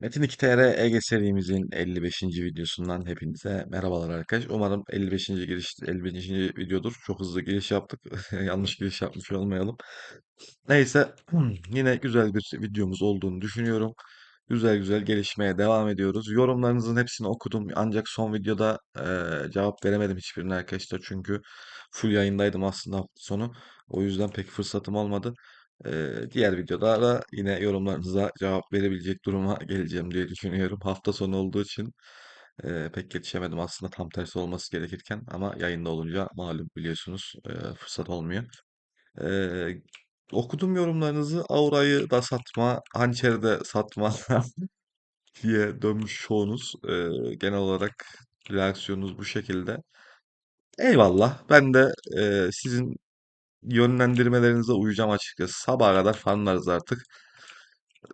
Metin 2 TR Ege serimizin 55. videosundan hepinize merhabalar arkadaş. Umarım 55. giriş 55. videodur. Çok hızlı giriş yaptık. Yanlış giriş yapmış olmayalım. Neyse yine güzel bir videomuz olduğunu düşünüyorum. Güzel güzel gelişmeye devam ediyoruz. Yorumlarınızın hepsini okudum. Ancak son videoda eee, cevap veremedim hiçbirine arkadaşlar. Çünkü full yayındaydım aslında hafta sonu. O yüzden pek fırsatım olmadı. Diğer videoda da yine yorumlarınıza cevap verebilecek duruma geleceğim diye düşünüyorum. Hafta sonu olduğu için pek yetişemedim aslında tam tersi olması gerekirken. Ama yayında olunca malum biliyorsunuz fırsat olmuyor. Eee, okudum yorumlarınızı. Aura'yı da satma, hançeri de satma diye dönmüş çoğunuz. Genel olarak reaksiyonunuz bu şekilde. Eyvallah. Ben de eee, sizin yönlendirmelerinize uyacağım açıkçası. Sabaha kadar farmlarız artık.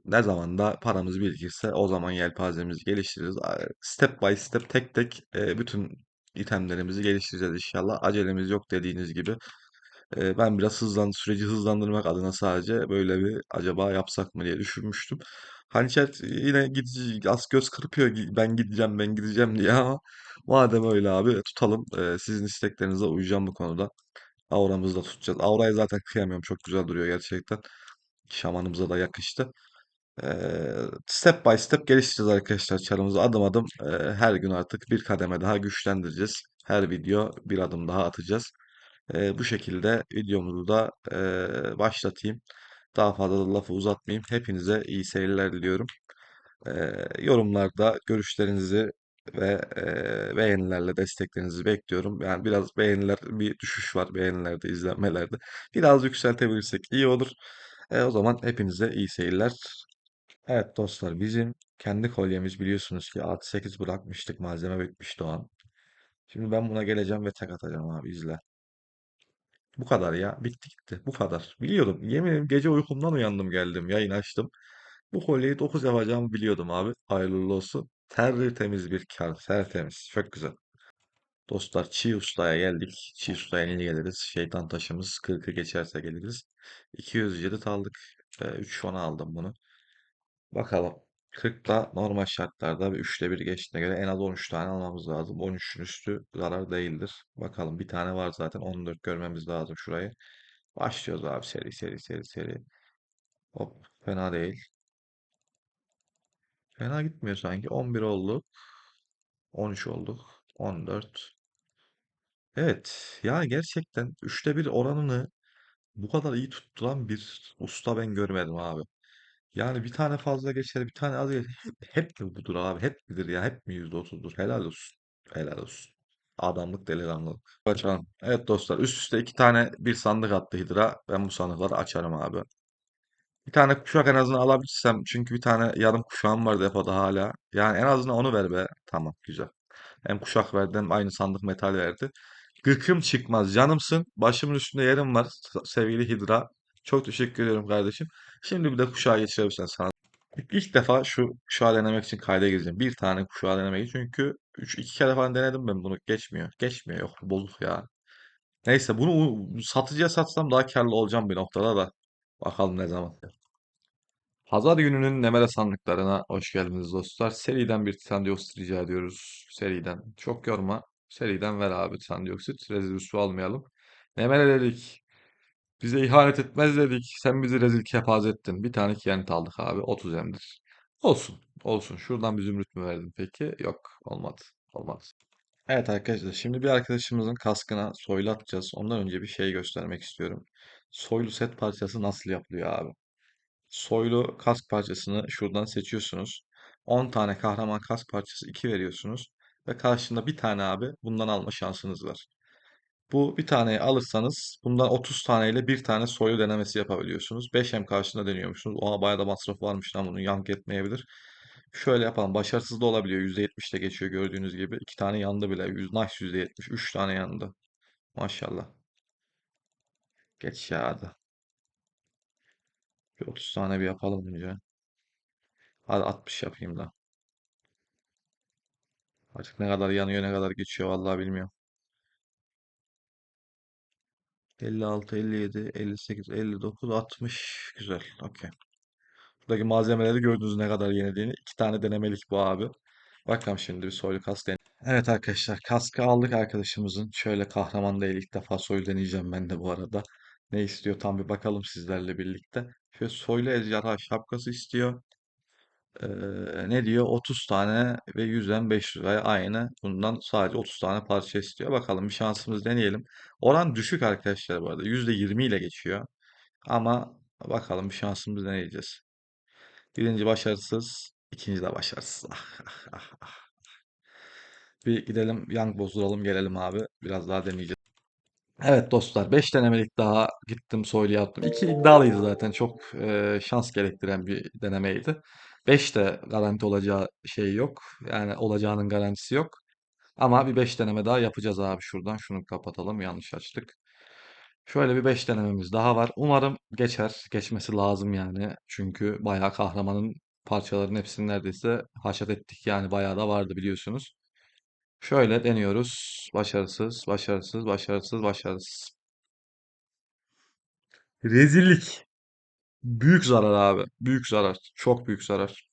Ne zaman da paramız birikirse o zaman yelpazemizi geliştiririz. Step by step tek tek eee, bütün itemlerimizi geliştireceğiz inşallah. Acelemiz yok dediğiniz gibi. Ee, ben biraz hızlan süreci hızlandırmak adına sadece böyle bir acaba yapsak mı diye düşünmüştüm. Hançer yine gidici az göz kırpıyor ben gideceğim ben gideceğim diye ama madem öyle abi tutalım. Ee, sizin isteklerinize uyacağım bu konuda. Auramızı da tutacağız. Aura'yı zaten kıyamıyorum. Çok güzel duruyor gerçekten. Şamanımıza da yakıştı. Ee, step by step geliştireceğiz arkadaşlar çarımızı adım adım. ee, her gün artık bir kademe daha güçlendireceğiz. Her video bir adım daha atacağız. Ee, bu şekilde videomuzu da ee, başlatayım. Daha fazla da lafı uzatmayayım. Hepinize iyi seyirler diliyorum. Ee, yorumlarda görüşlerinizi ve ee, beğenilerle desteklerinizi bekliyorum. Yani biraz beğeniler bir düşüş var beğenilerde, izlenmelerde. Biraz yükseltebilirsek iyi olur. E, o zaman hepinize iyi seyirler. Evet dostlar bizim kendi kolyemiz biliyorsunuz ki artı 8 bırakmıştık malzeme bitmişti o an. Şimdi ben buna geleceğim ve tek atacağım abi izle. Bu kadar ya. Bitti gitti. Bu kadar. Biliyordum. Yemin ederim gece uykumdan uyandım geldim. Yayın açtım. Bu kolyeyi 9 yapacağımı biliyordum abi. Hayırlı olsun. Tertemiz bir kar. Tertemiz. Çok güzel. Dostlar Çiğ Usta'ya geldik. Çiğ Usta'ya niye geliriz? Şeytan taşımız 40'ı geçerse geliriz. 207 aldık. 3 fona aldım bunu. Bakalım. 40'ta normal şartlarda ve 3'te bir geçtiğine göre en az 13 tane almamız lazım. 13'ün üstü zarar değildir. Bakalım bir tane var zaten 14 görmemiz lazım şurayı. Başlıyoruz abi seri seri seri seri. Hop fena değil. Fena gitmiyor sanki. 11 olduk. 13 olduk. 14. Evet ya gerçekten üçte bir oranını bu kadar iyi tutturan bir usta ben görmedim abi. Yani bir tane fazla geçer, bir tane az geçer. Hep, hep mi budur abi? Hep midir ya? Hep mi yüzde otuzdur? Helal olsun. Helal olsun. Adamlık delikanlılık. Açalım. Evet dostlar üst üste iki tane bir sandık attı Hidra. Ben bu sandıkları açarım abi. Bir tane kuşak en azından alabilirsem. Çünkü bir tane yarım kuşağım var depoda hala. Yani en azından onu ver be. Tamam güzel. Hem kuşak verdi hem aynı sandık metal verdi. Gıkım çıkmaz canımsın. Başımın üstünde yerim var sevgili Hidra. Çok teşekkür ediyorum kardeşim. Şimdi bir de kuşağa geçirebilirsen sana. İlk defa şu kuşağı denemek için kayda gireceğim. Bir tane kuşağı denemek için. Çünkü üç, iki kere falan denedim ben bunu. Geçmiyor. Geçmiyor. Yok bozuk ya. Neyse bunu satıcıya satsam daha karlı olacağım bir noktada da. Bakalım ne zaman. Pazar gününün Nemere sandıklarına hoş geldiniz dostlar. Seriden bir titanyoksit rica ediyoruz. Seriden. Çok yorma. Seriden ver abi titanyoksit. Rezil almayalım. Nemere dedik. Bize ihanet etmez dedik. Sen bizi rezil kepaz ettin. Bir tane kent aldık abi. 30 emdir. Olsun. Olsun. Şuradan bir zümrüt mü verdin peki? Yok. Olmadı. Olmadı. Evet arkadaşlar. Şimdi bir arkadaşımızın kaskına soylu atacağız. Ondan önce bir şey göstermek istiyorum. Soylu set parçası nasıl yapılıyor abi? Soylu kask parçasını şuradan seçiyorsunuz. 10 tane kahraman kask parçası 2 veriyorsunuz. Ve karşında bir tane abi bundan alma şansınız var. Bu bir taneyi alırsanız bundan 30 taneyle bir tane soylu denemesi yapabiliyorsunuz. 5M karşında deniyormuşsunuz. Oha bayağı da masraf varmış lan bunun yank etmeyebilir. Şöyle yapalım. Başarısız da olabiliyor. %70 de geçiyor gördüğünüz gibi. 2 tane yandı bile. Nice %70. 3 tane yandı. Maşallah. Geç ya hadi. Bir 30 tane bir yapalım önce. Hadi 60 yapayım da. Artık ne kadar yanıyor ne kadar geçiyor vallahi bilmiyorum. 56, 57, 58, 59, 60. Güzel. Okey. Buradaki malzemeleri gördünüz ne kadar yenildiğini. İki tane denemelik bu abi. Bakalım şimdi bir soylu kask deneyelim. Evet arkadaşlar kaskı aldık arkadaşımızın. Şöyle kahraman değil ilk defa soylu deneyeceğim ben de bu arada. Ne istiyor tam bir bakalım sizlerle birlikte. Şöyle soylu ejderha şapkası istiyor. Ee, ne diyor? 30 tane ve 100'den 500 liraya aynı. Bundan sadece 30 tane parça istiyor. Bakalım bir şansımız deneyelim. Oran düşük arkadaşlar bu arada. %20 ile geçiyor. Ama bakalım bir şansımız deneyeceğiz. Birinci başarısız, ikinci de başarısız. Ah, ah, ah. Bir gidelim Young bozduralım gelelim abi. Biraz daha deneyeceğiz. Evet dostlar 5 denemelik daha gittim soylu yaptım. 2 iddialıydı zaten çok e, şans gerektiren bir denemeydi. 5 de garanti olacağı şey yok. Yani olacağının garantisi yok. Ama bir 5 deneme daha yapacağız abi şuradan. Şunu kapatalım yanlış açtık. Şöyle bir 5 denememiz daha var. Umarım geçer. Geçmesi lazım yani. Çünkü bayağı kahramanın parçaların hepsini neredeyse haşat ettik. Yani bayağı da vardı biliyorsunuz. Şöyle deniyoruz. Başarısız, başarısız, başarısız, başarısız. Rezillik. Büyük zarar abi. Büyük zarar. Çok büyük zarar.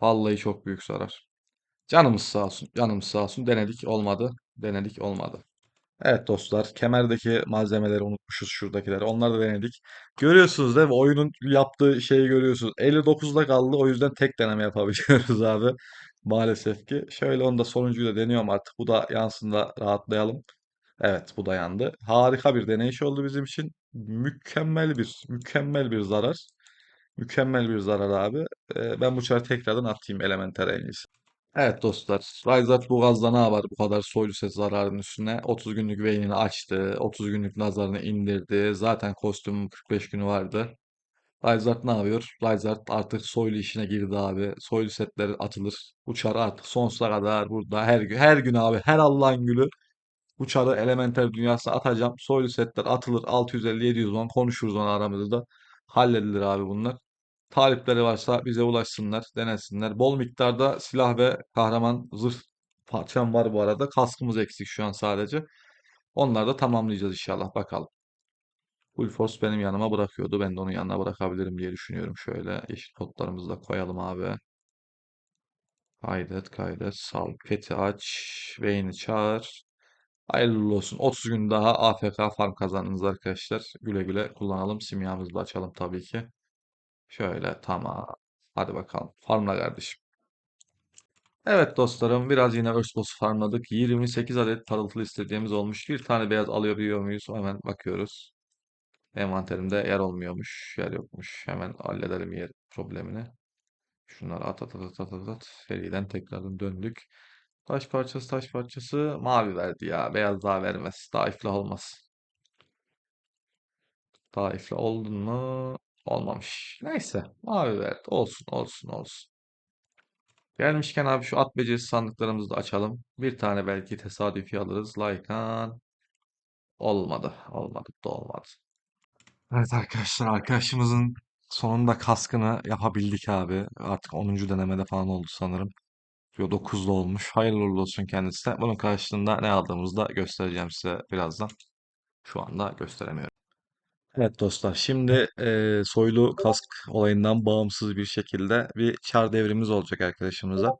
Vallahi çok büyük zarar. Canımız sağ olsun. Canımız sağ olsun. Denedik olmadı. Denedik olmadı. Evet dostlar, kemerdeki malzemeleri unutmuşuz şuradakileri. Onları da denedik. Görüyorsunuz değil mi? Oyunun yaptığı şeyi görüyorsunuz. 59'da kaldı. O yüzden tek deneme yapabiliyoruz abi. Maalesef ki. Şöyle onu da sonuncuyu da deniyorum artık. Bu da yansın da rahatlayalım. Evet, bu da yandı. Harika bir deneyiş oldu bizim için. Mükemmel bir, mükemmel bir zarar. Mükemmel bir zarar abi. Ee, ben bu çarı tekrardan atayım Elementer en iyisi. Evet dostlar. Ryzard bu gazda ne yapar bu kadar soylu ses zararının üstüne? 30 günlük Vayne'ini açtı. 30 günlük nazarını indirdi. Zaten kostümün 45 günü vardı. Ryzard ne yapıyor? Ryzard artık soylu işine girdi abi. Soylu setler atılır. Uçar artık sonsuza kadar burada. Her gün, her gün abi. Her Allah'ın gülü. Bu çarı Elementer dünyasına atacağım. Soylu setler atılır. 650-700 won konuşuruz onu aramızda. Halledilir abi bunlar. Talipleri varsa bize ulaşsınlar, denesinler. Bol miktarda silah ve kahraman zırh parçam var bu arada. Kaskımız eksik şu an sadece. Onları da tamamlayacağız inşallah. Bakalım. Force benim yanıma bırakıyordu. Ben de onun yanına bırakabilirim diye düşünüyorum. Şöyle yeşil kodlarımızı da koyalım abi. Kaydet, kaydet. Sal, peti aç. Vayne'i çağır. Hayırlı olsun. 30 gün daha AFK farm kazandınız arkadaşlar. Güle güle kullanalım. Simyamızı da açalım tabii ki. Şöyle tamam. Hadi bakalım. Farmla kardeşim. Evet dostlarım biraz yine Örspos farmladık. 28 adet parıltılı istediğimiz olmuş. Bir tane beyaz alabiliyor muyuz? Hemen bakıyoruz. Envanterimde yer olmuyormuş. Yer yokmuş. Hemen halledelim yer problemini. Şunları at at at at at at. Seriden tekrardan döndük. Taş parçası taş parçası mavi verdi ya. Beyaz daha vermez. Daha iflah olmaz. Daha iflah oldun mu? Olmamış. Neyse. Mavi verdi. Olsun olsun olsun. Gelmişken abi şu at becerisi sandıklarımızı da açalım. Bir tane belki tesadüfi alırız. Lycan. Olmadı. Olmadı da olmadı. Evet arkadaşlar arkadaşımızın sonunda kaskını yapabildik abi. Artık 10. denemede falan oldu sanırım. Yo 9'da olmuş. Hayırlı uğurlu olsun kendisine. Bunun karşılığında ne aldığımızı da göstereceğim size birazdan. Şu anda gösteremiyorum. Evet dostlar, şimdi eee, soylu kask olayından bağımsız bir şekilde bir çar devrimiz olacak arkadaşımıza.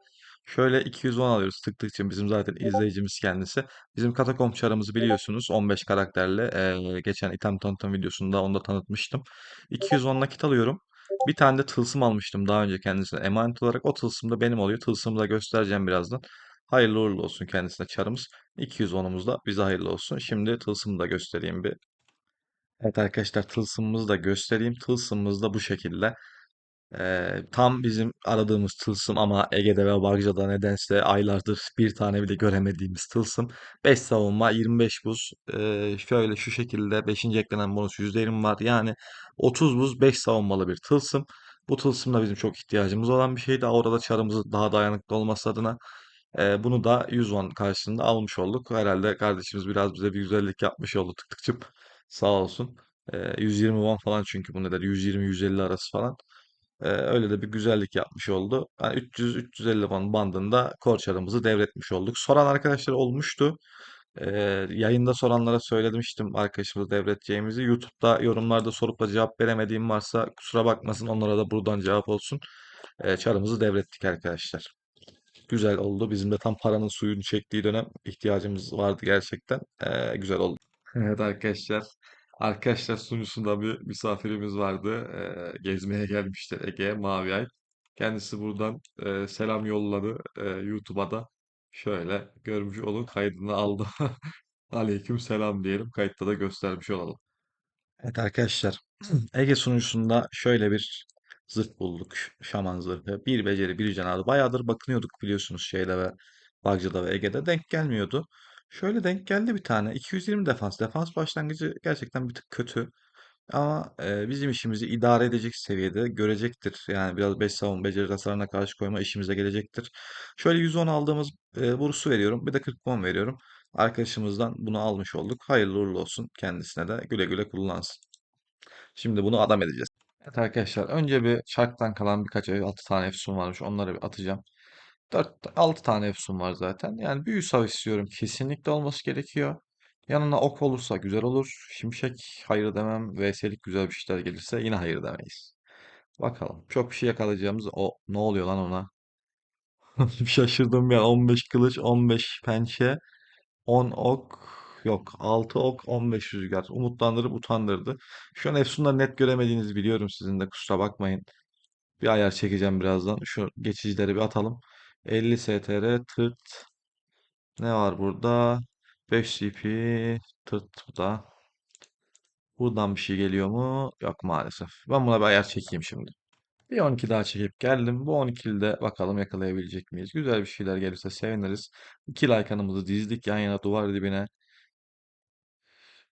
Şöyle 210 alıyoruz tık tık için bizim zaten izleyicimiz kendisi. Bizim katakomb çarımızı biliyorsunuz 15 karakterle eee, geçen item tanıtım videosunda onu da tanıtmıştım. 210 nakit alıyorum. Bir tane de tılsım almıştım daha önce kendisine emanet olarak. O tılsım da benim oluyor. Tılsımı da göstereceğim birazdan. Hayırlı uğurlu olsun kendisine çarımız. 210'umuz da bize hayırlı olsun. Şimdi tılsımı da göstereyim bir. Evet arkadaşlar tılsımımızı da göstereyim. Tılsımımız da bu şekilde. Ee, tam bizim aradığımız tılsım ama Ege'de ve Barca'da nedense aylardır bir tane bile göremediğimiz tılsım. 5 savunma 25 buz. Ee, şöyle şu şekilde 5. eklenen bonus %20 var. Yani 30 buz 5 savunmalı bir tılsım. Bu tılsım da bizim çok ihtiyacımız olan bir şeydi. Orada çarımızı daha dayanıklı olması adına e, bunu da 100 won karşılığında almış olduk. Herhalde kardeşimiz biraz bize bir güzellik yapmış oldu tık tık çıp. Sağ olsun. E, 120 won falan çünkü bu ne der 120-150 arası falan. E, öyle de bir güzellik yapmış oldu. Yani 300-350 won bandında korçarımızı devretmiş olduk. Soran arkadaşlar olmuştu. Ee, yayında soranlara söylemiştim arkadaşımıza devredeceğimizi. YouTube'da yorumlarda sorup da cevap veremediğim varsa kusura bakmasın onlara da buradan cevap olsun. Ee, çarımızı devrettik arkadaşlar. Güzel oldu. Bizim de tam paranın suyunu çektiği dönem ihtiyacımız vardı gerçekten. Ee, güzel oldu. Evet arkadaşlar. Arkadaşlar sunucusunda bir misafirimiz vardı. Ee, gezmeye gelmişti Ege Mavi Ay. Kendisi buradan e, selam yolladı e, YouTube'a da. Şöyle görmüş olun kaydını aldı. Aleyküm selam diyelim. Kayıtta da göstermiş olalım. Evet arkadaşlar. Ege sunucusunda şöyle bir zırh bulduk. Şaman zırhı. Bir beceri, bir canavar. Bayağıdır bakınıyorduk biliyorsunuz şeyde ve Bagca'da ve Ege'de. Denk gelmiyordu. Şöyle denk geldi bir tane. 220 defans. Defans başlangıcı gerçekten bir tık kötü. Ama e, bizim işimizi idare edecek seviyede görecektir. Yani biraz 5 savunma beceri hasarına karşı koyma işimize gelecektir. Şöyle 110 aldığımız e, burs'u veriyorum. Bir de 40 puan veriyorum. Arkadaşımızdan bunu almış olduk. Hayırlı uğurlu olsun kendisine de. Güle güle kullansın. Şimdi bunu adam edeceğiz. Evet arkadaşlar önce bir çarktan kalan birkaç 6 tane efsun varmış. Onları bir atacağım. 4 6 tane efsun var zaten. Yani büyü sav istiyorum. Kesinlikle olması gerekiyor. Yanına ok olursa güzel olur. Şimşek hayır demem. VS'lik güzel bir şeyler gelirse yine hayır demeyiz. Bakalım. Çok bir şey yakalayacağımız o ne oluyor lan ona? Şaşırdım ya. 15 kılıç, 15 pençe, 10 ok. Yok. 6 ok, 15 rüzgar. Umutlandırıp utandırdı. Şu an Efsun'da net göremediğinizi biliyorum sizin de kusura bakmayın. Bir ayar çekeceğim birazdan. Şu geçicileri bir atalım. 50 STR tırt. Ne var burada? 5 CP tırt bu da. Buradan bir şey geliyor mu? Yok maalesef. Ben buna bir ayar çekeyim şimdi. Bir 12 daha çekip geldim. Bu 12'li de bakalım yakalayabilecek miyiz? Güzel bir şeyler gelirse seviniriz. İki laykanımızı dizdik yan yana duvar dibine.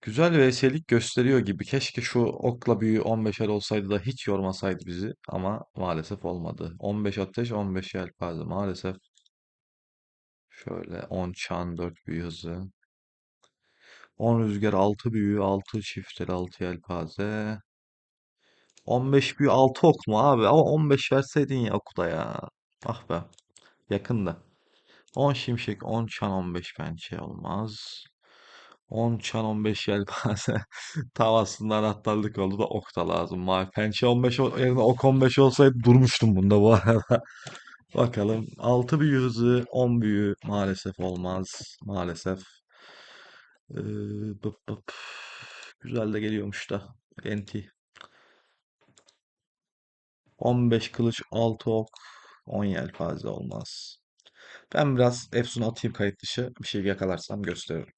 Güzel VS'lik gösteriyor gibi. Keşke şu okla büyü 15'er olsaydı da hiç yormasaydı bizi. Ama maalesef olmadı. 15 ateş 15 yelpaze maalesef. Şöyle 10 çan 4 büyü hızı. 10 rüzgar 6 büyü 6 çiftleri 6 yelpaze. 15 büyü 6 ok mu abi? Ama 15 verseydin ya oku da ya. Ah be. Yakında. 10 şimşek 10 çan 15 pençe olmaz. 10 çan 15 yelpaze. Tam aslında anahtarlık oldu da ok da lazım. Mavi pençe 15 ol- yerine ok 15 olsaydı durmuştum bunda bu arada. Bakalım. 6 büyü hızı 10 büyü maalesef olmaz. Maalesef. Ee, bıp bıp. Güzel de geliyormuş da. Enti. 15 kılıç 6 ok 10 yelpaze olmaz. Ben biraz Efsun atayım kayıt dışı. Bir şey yakalarsam gösteririm.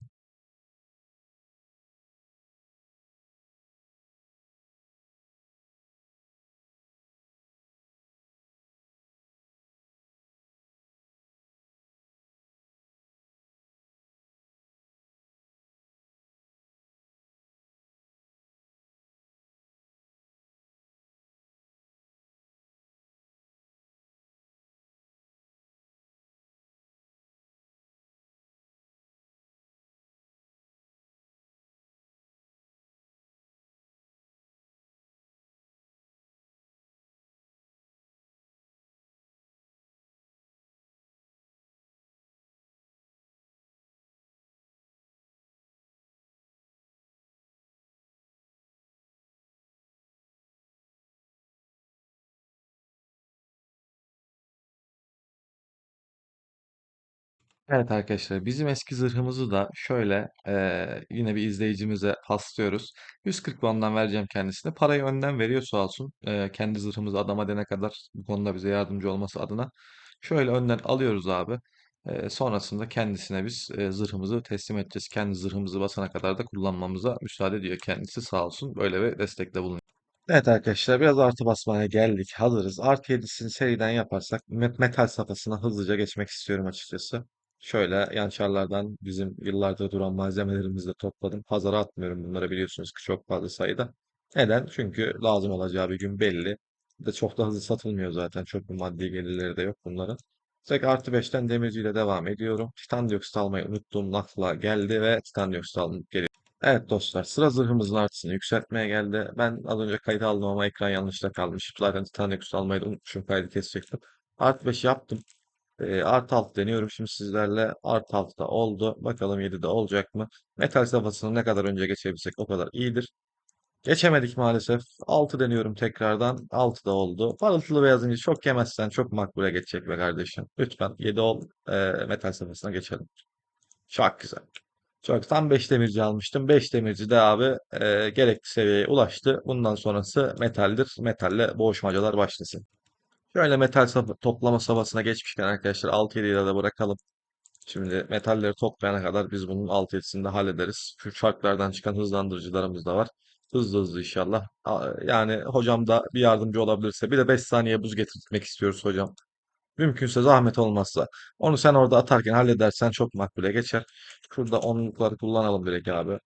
Evet arkadaşlar bizim eski zırhımızı da şöyle eee, yine bir izleyicimize paslıyoruz. 140 puandan vereceğim kendisine. Parayı önden veriyor sağ olsun. Eee, kendi zırhımızı adama dene kadar bu konuda bize yardımcı olması adına. Şöyle önden alıyoruz abi. Eee, sonrasında kendisine biz eee, zırhımızı teslim edeceğiz. Kendi zırhımızı basana kadar da kullanmamıza müsaade ediyor kendisi sağ olsun. Böyle bir destekte bulunuyor. Evet arkadaşlar biraz artı basmaya geldik. Hazırız. Artı 7'sini seriden yaparsak met- metal safhasına hızlıca geçmek istiyorum açıkçası. Şöyle yançarlardan bizim yıllardır duran malzemelerimizi de topladım. Pazara atmıyorum bunları biliyorsunuz ki çok fazla sayıda. Neden? Çünkü lazım olacağı bir gün belli. De çok da hızlı satılmıyor zaten. Çok bir maddi gelirleri de yok bunların. Tek artı 5'ten demirciyle devam ediyorum. Titan dioksit almayı unuttuğum lafla geldi ve titan dioksit aldım. Evet dostlar sıra zırhımızın artısını yükseltmeye geldi. Ben az önce kayıt aldım ama ekran yanlışta kalmış. Zaten Titanic almayı da unutmuşum kaydı kesecektim. Artı 5 yaptım. E, artı alt deniyorum şimdi sizlerle. Artı alt da oldu. Bakalım 7'de olacak mı? Metal safhasını ne kadar önce geçebilsek o kadar iyidir. Geçemedik maalesef. 6 deniyorum tekrardan. 6 da oldu. Parıltılı beyazıncı çok yemezsen çok makbule geçecek be kardeşim. Lütfen 7 ol. E, metal safhasına geçelim. Çok güzel. Çok tam 5 demirci almıştım. 5 demirci de abi e, gerekli seviyeye ulaştı. Bundan sonrası metaldir. Metalle boğuşmacalar başlasın. Şöyle metal toplama safhasına geçmişken arkadaşlar 6-7'yi de bırakalım. Şimdi metalleri toplayana kadar biz bunun 6-7'sini de hallederiz. Şu çarklardan çıkan hızlandırıcılarımız da var. Hızlı hızlı inşallah. Yani hocam da bir yardımcı olabilirse. Bir de 5 saniye buz getirtmek istiyoruz hocam. Mümkünse zahmet olmazsa. Onu sen orada atarken halledersen çok makbule geçer. Şurada onlukları kullanalım direkt abi.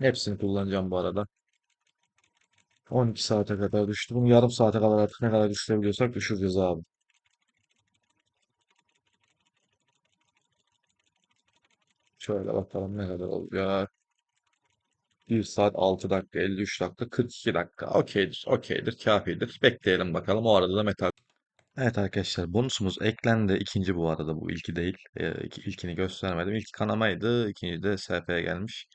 Hepsini kullanacağım bu arada. 12 saate kadar düştü. Bunu yarım saate kadar artık ne kadar düşürebiliyorsak düşüreceğiz abi. Şöyle bakalım ne kadar olacak. 1 saat 6 dakika 53 dakika 42 dakika. Okeydir, okeydir, kafidir. Bekleyelim bakalım. O arada da metal. Evet arkadaşlar bonusumuz eklendi. İkinci bu arada bu ilki değil. Ee, ilkini göstermedim. İlk kanamaydı. İkinci de SP gelmiş.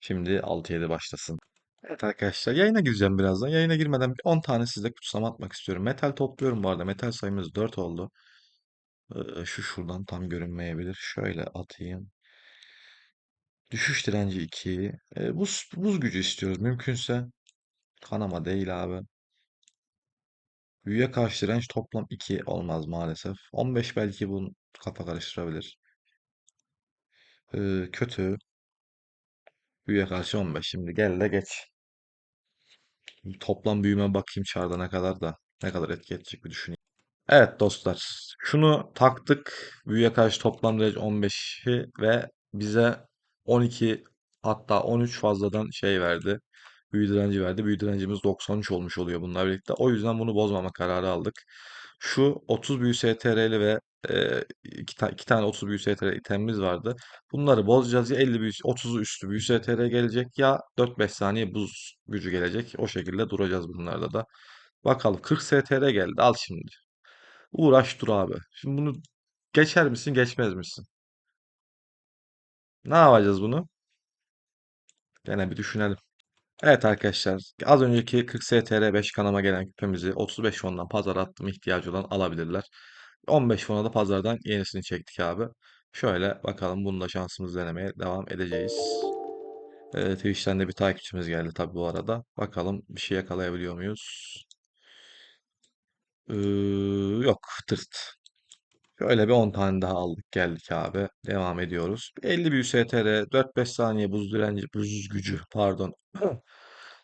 Şimdi 6-7 başlasın. Evet arkadaşlar yayına gireceğim birazdan. Yayına girmeden bir 10 tane size kutsama atmak istiyorum. Metal topluyorum bu arada. Metal sayımız 4 oldu. Ee, şu şuradan tam görünmeyebilir. Şöyle atayım. Düşüş direnci 2. Ee, buz, buz gücü istiyoruz. Mümkünse kanama değil abi. Büyüye karşı direnç toplam 2 olmaz maalesef. 15 belki bunu kafa karıştırabilir. Ee, kötü. Büyüye karşı 15. Şimdi gel de geç. Toplam büyüme bakayım çarda ne kadar da. Ne kadar etki edecek bir düşüneyim. Evet dostlar. Şunu taktık. Büyüye karşı toplam derece 15'i ve bize 12 hatta 13 fazladan şey verdi. Büyü direnci verdi. Büyü direncimiz 93 olmuş oluyor bununla birlikte. O yüzden bunu bozmama kararı aldık. Şu 30 büyü STR'li ve iki, ta- iki tane 30 büyü STR itemimiz vardı. Bunları bozacağız. Ya 50 büyü, 30'u üstü büyü STR gelecek ya 4-5 saniye buz gücü gelecek. O şekilde duracağız bunlarda da. Bakalım 40 STR geldi. Al şimdi. Uğraş dur abi. Şimdi bunu geçer misin, geçmez misin? Ne yapacağız bunu? Gene bir düşünelim. Evet arkadaşlar, az önceki 40 STR 5 kanama gelen küpemizi 35 fondan pazara attım ihtiyacı olan alabilirler. 15 fona da pazardan yenisini çektik abi. Şöyle bakalım bunu da şansımızı denemeye devam edeceğiz. Ee, Twitch'ten de bir takipçimiz geldi tabii bu arada. Bakalım bir şey yakalayabiliyor muyuz? Ee, yok tırt. Şöyle bir 10 tane daha aldık geldik abi. Devam ediyoruz. 50 bir STR 4-5 saniye buz direnci buz gücü pardon.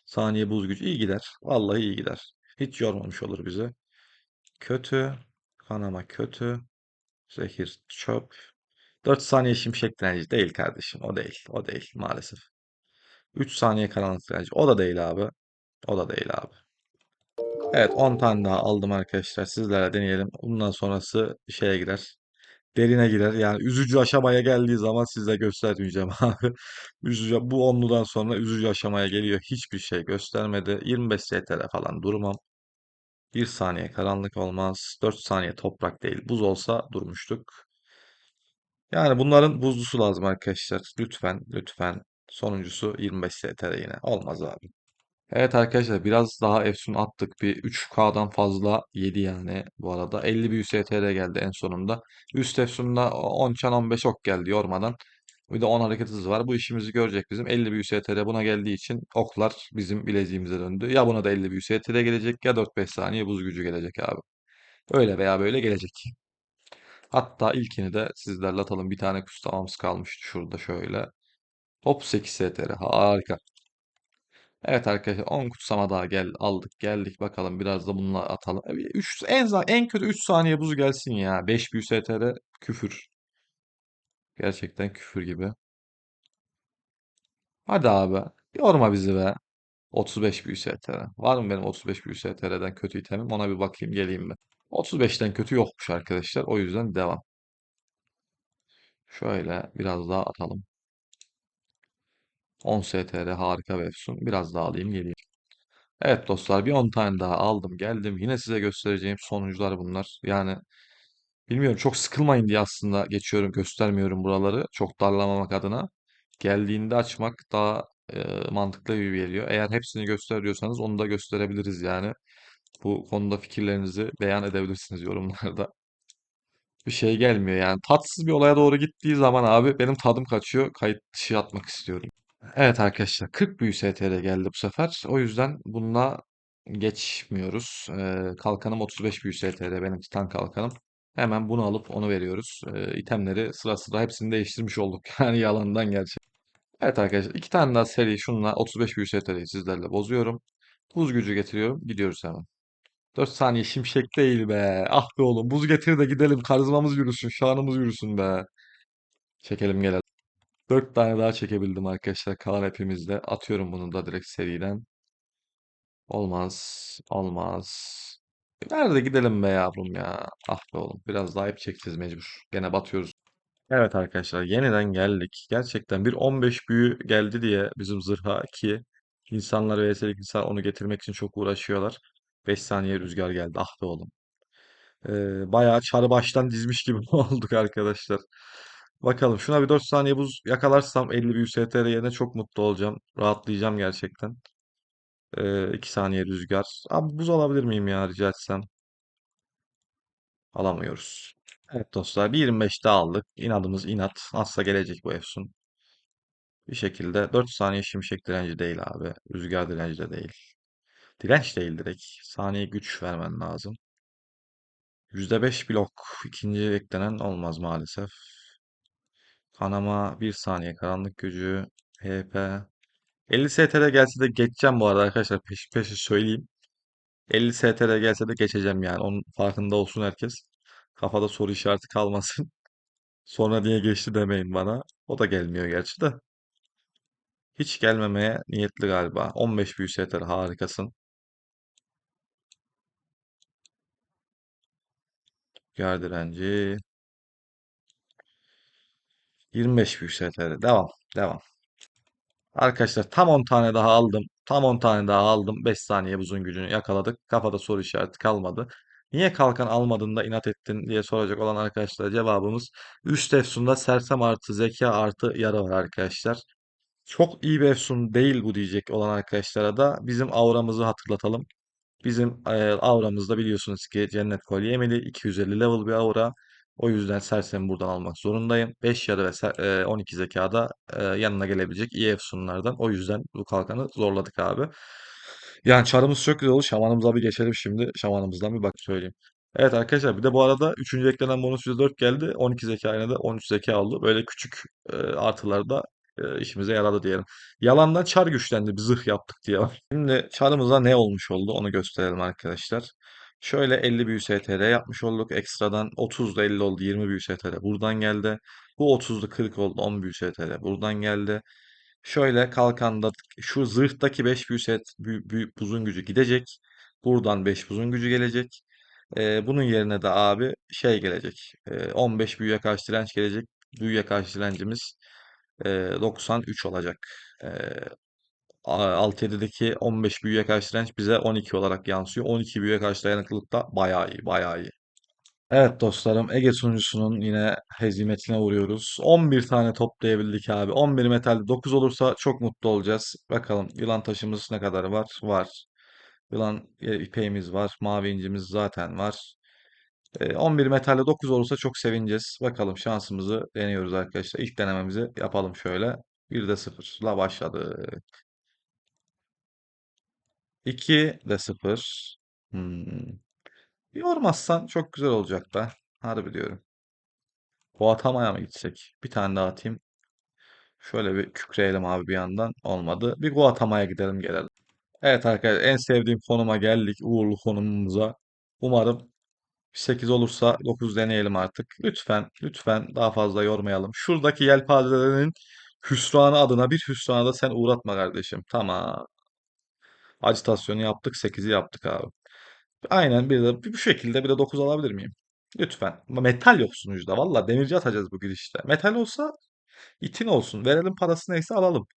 Saniye buz gücü iyi gider. Vallahi iyi gider. Hiç yormamış olur bizi. Kötü. Kanama kötü. Zehir çöp. 4 saniye şimşek direnci değil kardeşim. O değil. O değil maalesef. 3 saniye karanlık direnci. O da değil abi. O da değil abi. Evet 10 tane daha aldım arkadaşlar. Sizlerle deneyelim. Bundan sonrası şeye girer. derine girer. Yani üzücü aşamaya geldiği zaman size göstermeyeceğim abi. Üzücü, bu onludan sonra üzücü aşamaya geliyor. Hiçbir şey göstermedi. 25 STR falan durmam. Bir saniye karanlık olmaz. 4 saniye toprak değil. Buz olsa durmuştuk. Yani bunların buzlusu lazım arkadaşlar. Lütfen, lütfen. Sonuncusu 25 STR yine. Olmaz abi. Evet arkadaşlar biraz daha Efsun attık. Bir 3K'dan fazla yedi yani bu arada. 50 bir USTR geldi en sonunda. Üst Efsun'da 10 çan 15 ok geldi yormadan. Bir de 10 hareket hızı var. Bu işimizi görecek bizim. 50 bir USTR buna geldiği için oklar bizim bileziğimize döndü. Ya buna da 50 bir USTR gelecek ya 4-5 saniye buz gücü gelecek abi. Öyle veya böyle gelecek. Hatta ilkini de sizlerle atalım. Bir tane kustamamız kalmıştı şurada şöyle. Hop 8 STR. Harika. Evet arkadaşlar 10 kutsama daha gel aldık geldik bakalım biraz da bununla atalım. 3 en za- en kötü 3 saniye buz gelsin ya. 5 büyü STR küfür. Gerçekten küfür gibi. Hadi abi. Yorma bizi be. 35 büyü STR. Var mı benim 35 büyü STR'den kötü itemim? Ona bir bakayım geleyim ben. 35'ten kötü yokmuş arkadaşlar. O yüzden devam. Şöyle biraz daha atalım. 10 STR harika bir efsun. Biraz daha alayım geleyim. Evet dostlar bir 10 tane daha aldım geldim. Yine size göstereceğim sonuçlar bunlar. Yani Bilmiyorum çok sıkılmayın diye aslında geçiyorum göstermiyorum buraları. Çok darlamamak adına. Geldiğinde açmak daha e, mantıklı gibi geliyor. Eğer hepsini gösteriyorsanız onu da gösterebiliriz yani. Bu konuda fikirlerinizi beyan edebilirsiniz yorumlarda. Bir şey gelmiyor yani. Tatsız bir olaya doğru gittiği zaman abi benim tadım kaçıyor. Kayıt dışı atmak istiyorum. Evet arkadaşlar 40 büyü STR geldi bu sefer. O yüzden bununla geçmiyoruz. Ee, kalkanım 35 büyü STR benim Titan kalkanım. Hemen bunu alıp onu veriyoruz. Ee, itemleri sıra sıra hepsini değiştirmiş olduk. Yani yalandan gerçek. Evet arkadaşlar iki tane daha seri şunla 35 büyü STR'yi sizlerle bozuyorum. Buz gücü getiriyorum. Gidiyoruz hemen. 4 saniye şimşek değil be. Ah be oğlum buz getir de gidelim. Karizmamız yürüsün. Şanımız yürüsün be. Çekelim gelelim. 4 tane daha çekebildim arkadaşlar. Kalan hepimizde. Atıyorum bunu da direkt seriden. Olmaz. Olmaz. Nerede gidelim be yavrum ya. Ah be oğlum. Biraz daha ip çekeceğiz mecbur. Gene batıyoruz. Evet arkadaşlar yeniden geldik. Gerçekten bir 15 büyü geldi diye bizim zırha ki insanlar vs insan onu getirmek için çok uğraşıyorlar. 5 saniye rüzgar geldi. Ah be oğlum. Ee, bayağı çarı baştan dizmiş gibi olduk arkadaşlar. Bakalım şuna bir 4 saniye buz yakalarsam 50 büyü STR yerine çok mutlu olacağım. Rahatlayacağım gerçekten. Ee, 2 saniye rüzgar. Abi buz alabilir miyim ya rica etsem? Alamıyoruz. Evet dostlar bir 25 daha aldık. İnadımız inat. Nasılsa gelecek bu Efsun. Bir şekilde 4 saniye şimşek direnci değil abi. Rüzgar direnci de değil. Direnç değil direkt. Saniye güç vermen lazım. %5 blok. ikinci eklenen olmaz maalesef. Kanama bir saniye. Karanlık gücü. HP. 50 STR gelse de geçeceğim bu arada arkadaşlar. Peş peşe söyleyeyim. 50 STR gelse de geçeceğim yani. Onun farkında olsun herkes. Kafada soru işareti kalmasın. Sonra niye geçti demeyin bana. O da gelmiyor gerçi de. Hiç gelmemeye niyetli galiba. 15 büyü STR harikasın. Rüzgar direnci. 25 büyü STR. Devam. Devam. Arkadaşlar tam 10 tane daha aldım. Tam 10 tane daha aldım. 5 saniye buzun gücünü yakaladık. Kafada soru işareti kalmadı. Niye kalkan almadın da inat ettin diye soracak olan arkadaşlara cevabımız üst efsunda sersem artı zeka artı yarı var arkadaşlar. Çok iyi bir efsun değil bu diyecek olan arkadaşlara da bizim auramızı hatırlatalım. Bizim e, auramızda biliyorsunuz ki Cennet Kolye Emeli 250 level bir aura. O yüzden Sersem'i buradan almak zorundayım. 5 ya da ve ser- e, 12 zekada yanına gelebilecek iyi efsunlardan. O yüzden bu kalkanı zorladık abi. Yani çarımız çok güzel oldu. Şamanımıza bir geçelim şimdi. Şamanımızdan bir bak söyleyeyim. Evet arkadaşlar bir de bu arada 3. eklenen bonus %4 geldi. 12 zeka yine de 13 zeka oldu. Böyle küçük e, artılar da e, işimize yaradı diyelim. Yalandan çar güçlendi bir zırh yaptık diye. Şimdi çarımıza ne olmuş oldu onu gösterelim arkadaşlar. Şöyle 50 bir USTR yapmış olduk. Ekstradan 30 da 50 oldu. 20 bir USTR buradan geldi. Bu 30'da 40 oldu. 10 bir USTR buradan geldi. Şöyle kalkanda şu zırhtaki 5 büyü set buzun gücü gidecek. Buradan 5 buzun gücü gelecek. Ee, bunun yerine de abi şey gelecek. Ee, e, 15 büyüye karşı direnç gelecek. Büyüye karşı direncimiz e, 93 olacak. E, 6.7'deki 15 büyüye karşı direnç bize 12 olarak yansıyor. 12 büyüye karşı dayanıklılık da bayağı iyi, bayağı iyi. Evet dostlarım Ege sunucusunun yine hezimetine uğruyoruz. 11 tane toplayabildik abi. 11 metalde 9 olursa çok mutlu olacağız. Bakalım yılan taşımız ne kadar var? Var. Yılan e, ipeğimiz var. Mavi incimiz zaten var. E, 11 metalde 9 olursa çok sevineceğiz. Bakalım şansımızı deniyoruz arkadaşlar. İlk denememizi yapalım şöyle. 1'de 0'la başladık. 2 de 0. Hmm. Yormazsan çok güzel olacak be. Harbi diyorum. Bu atamaya mı gitsek? Bir tane daha atayım. Şöyle bir kükreyelim abi bir yandan. Olmadı. Bir gol atamaya gidelim gelelim. Evet arkadaşlar en sevdiğim konuma geldik. Uğurlu konumumuza. Umarım 8 olursa 9 deneyelim artık. Lütfen, lütfen daha fazla yormayalım. Şuradaki yelpazelerin hüsranı adına bir hüsrana da sen uğratma kardeşim. Tamam. Acitasyonu yaptık. sekizi yaptık abi. Aynen bir de bu şekilde bir de 9 alabilir miyim? Lütfen. Metal yok sunucuda. Valla demirci atacağız bu girişte. Metal olsa itin olsun. Verelim parası neyse alalım.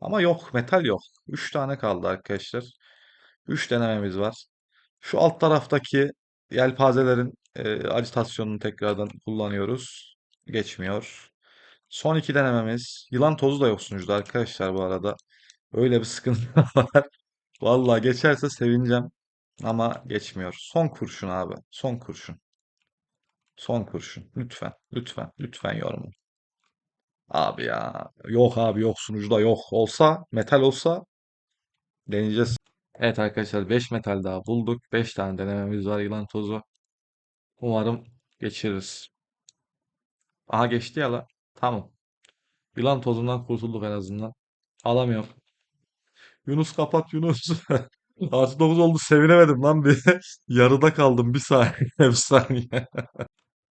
Ama yok. Metal yok. 3 tane kaldı arkadaşlar. 3 denememiz var. Şu alt taraftaki yelpazelerin Ee, acitasyonunu tekrardan kullanıyoruz. Geçmiyor. Son iki denememiz. Yılan tozu da yok arkadaşlar bu arada. Öyle bir sıkıntı var. Vallahi geçerse sevineceğim. Ama geçmiyor. Son kurşun abi. Son kurşun. Son kurşun. Lütfen. Lütfen. Lütfen yorum. Abi ya. Yok abi yok sunucuda yok. Olsa metal olsa deneyeceğiz. Evet arkadaşlar 5 metal daha bulduk. 5 tane denememiz var yılan tozu. Umarım geçiririz. Aha geçti ya la. Tamam. Yılan tozundan kurtulduk en azından. Alamıyorum. Yunus kapat Yunus. Artı 9 oldu sevinemedim lan bir. Yarıda kaldım bir saniye. Bir saniye.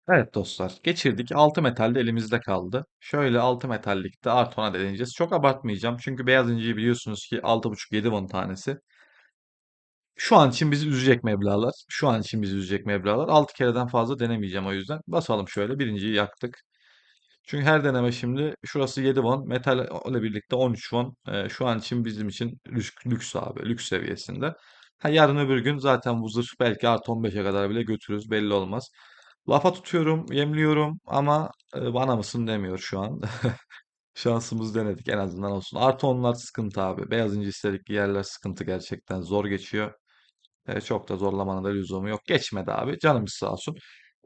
Evet dostlar geçirdik. 6 metal de elimizde kaldı. Şöyle 6 metallikte Arton'a deneyeceğiz. Çok abartmayacağım. Çünkü beyaz inciyi biliyorsunuz ki 6,5-7 won tanesi. Şu an için bizi üzecek meblağlar. Şu an için bizi üzecek meblağlar. 6 kereden fazla denemeyeceğim o yüzden. Basalım şöyle. Birinciyi yaktık. Çünkü her deneme şimdi şurası 7 won. Metal ile birlikte 13 won. Ee, şu an için bizim için lüks, lüks abi. Lüks seviyesinde. Ha, yarın öbür gün zaten bu zırh belki artı 15'e kadar bile götürürüz. Belli olmaz. Lafa tutuyorum, yemliyorum ama e, bana mısın demiyor şu an. Şansımız denedik en azından olsun. Artı onlar sıkıntı abi. Beyaz inci istedik yerler sıkıntı gerçekten zor geçiyor. E, çok da zorlamanın da lüzumu yok. Geçmedi abi. Canımız sağ olsun.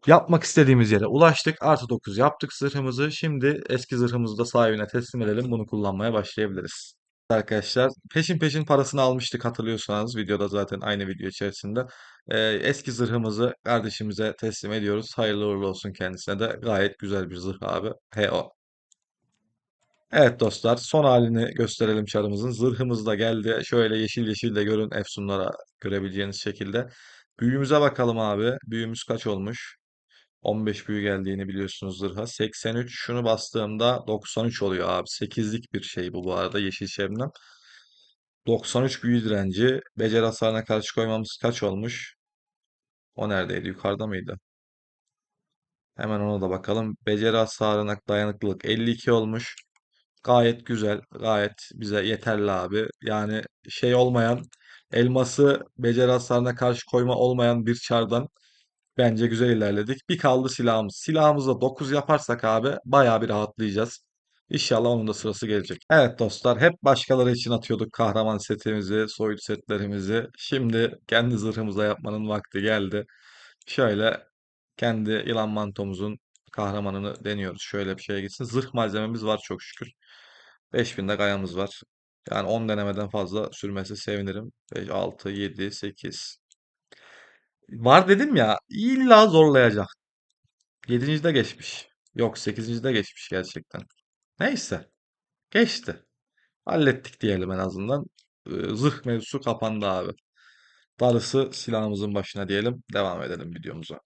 Yapmak istediğimiz yere ulaştık. Artı 9 yaptık zırhımızı. Şimdi eski zırhımızı da sahibine teslim edelim. Bunu kullanmaya başlayabiliriz. Arkadaşlar peşin peşin parasını almıştık hatırlıyorsanız videoda zaten aynı video içerisinde. Ee, eski zırhımızı kardeşimize teslim ediyoruz. Hayırlı uğurlu olsun kendisine de. Gayet güzel bir zırh abi. He o. Evet dostlar son halini gösterelim çarımızın. Zırhımız da geldi. Şöyle yeşil yeşil de görün efsunlara görebileceğiniz şekilde. Büyümüze bakalım abi. Büyümüz kaç olmuş? 15 büyü geldiğini biliyorsunuz zırha. 83 şunu bastığımda 93 oluyor abi. 8'lik bir şey bu bu arada yeşil şebnem. 93 büyü direnci. Beceri hasarına karşı koymamız kaç olmuş? O neredeydi? Yukarıda mıydı? Hemen ona da bakalım. Beceri hasarına dayanıklılık 52 olmuş. Gayet güzel. Gayet bize yeterli abi. Yani şey olmayan elması beceri hasarına karşı koyma olmayan bir çardan Bence güzel ilerledik. Bir kaldı silahımız. Silahımızda 9 yaparsak abi bayağı bir rahatlayacağız. İnşallah onun da sırası gelecek. Evet dostlar hep başkaları için atıyorduk kahraman setimizi, soyut setlerimizi. Şimdi kendi zırhımıza yapmanın vakti geldi. Şöyle kendi yılan mantomuzun kahramanını deniyoruz. Şöyle bir şeye gitsin. Zırh malzememiz var çok şükür. 5000'de gayamız var. Yani 10 denemeden fazla sürmesi sevinirim. 5, 6, 7, 8. Var dedim ya illa zorlayacak. 7. de geçmiş. Yok 8. de geçmiş gerçekten. Neyse. Geçti. Hallettik diyelim en azından. Ee, Zırh mevzusu kapandı abi. Darısı silahımızın başına diyelim. Devam edelim videomuza.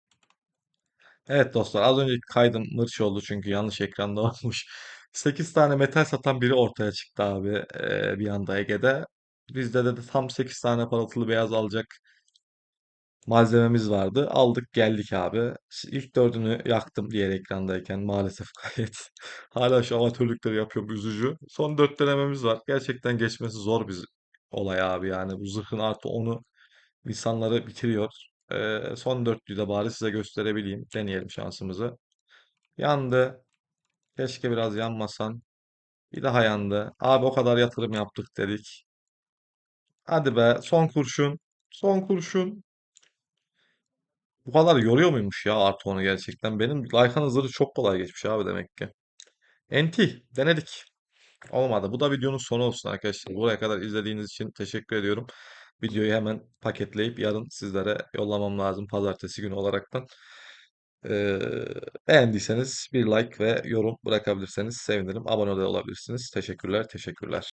Evet dostlar az önceki kaydım mırç oldu çünkü yanlış ekranda olmuş. 8 tane metal satan biri ortaya çıktı abi ee, bir anda Ege'de. Bizde de tam 8 tane parıltılı beyaz alacak malzememiz vardı. Aldık geldik abi. İlk dördünü yaktım diğer ekrandayken maalesef gayet. Hala şu amatörlükleri yapıyorum üzücü. Son dört denememiz var. Gerçekten geçmesi zor bir olay abi yani. Bu zırhın artı onu insanları bitiriyor. Ee, son dörtlüyü de bari size gösterebileyim. Deneyelim şansımızı. Yandı. Keşke biraz yanmasan. Bir daha yandı. Abi o kadar yatırım yaptık dedik. Hadi be son kurşun. Son kurşun. Bu kadar yoruyor muymuş ya artı onu gerçekten? Benim Lycan hızları çok kolay geçmiş abi demek ki. NT denedik. Olmadı. Bu da videonun sonu olsun arkadaşlar. Buraya kadar izlediğiniz için teşekkür ediyorum. Videoyu hemen paketleyip yarın sizlere yollamam lazım pazartesi günü olaraktan. Ee, beğendiyseniz bir like ve yorum bırakabilirseniz sevinirim. Abone de olabilirsiniz. Teşekkürler, teşekkürler.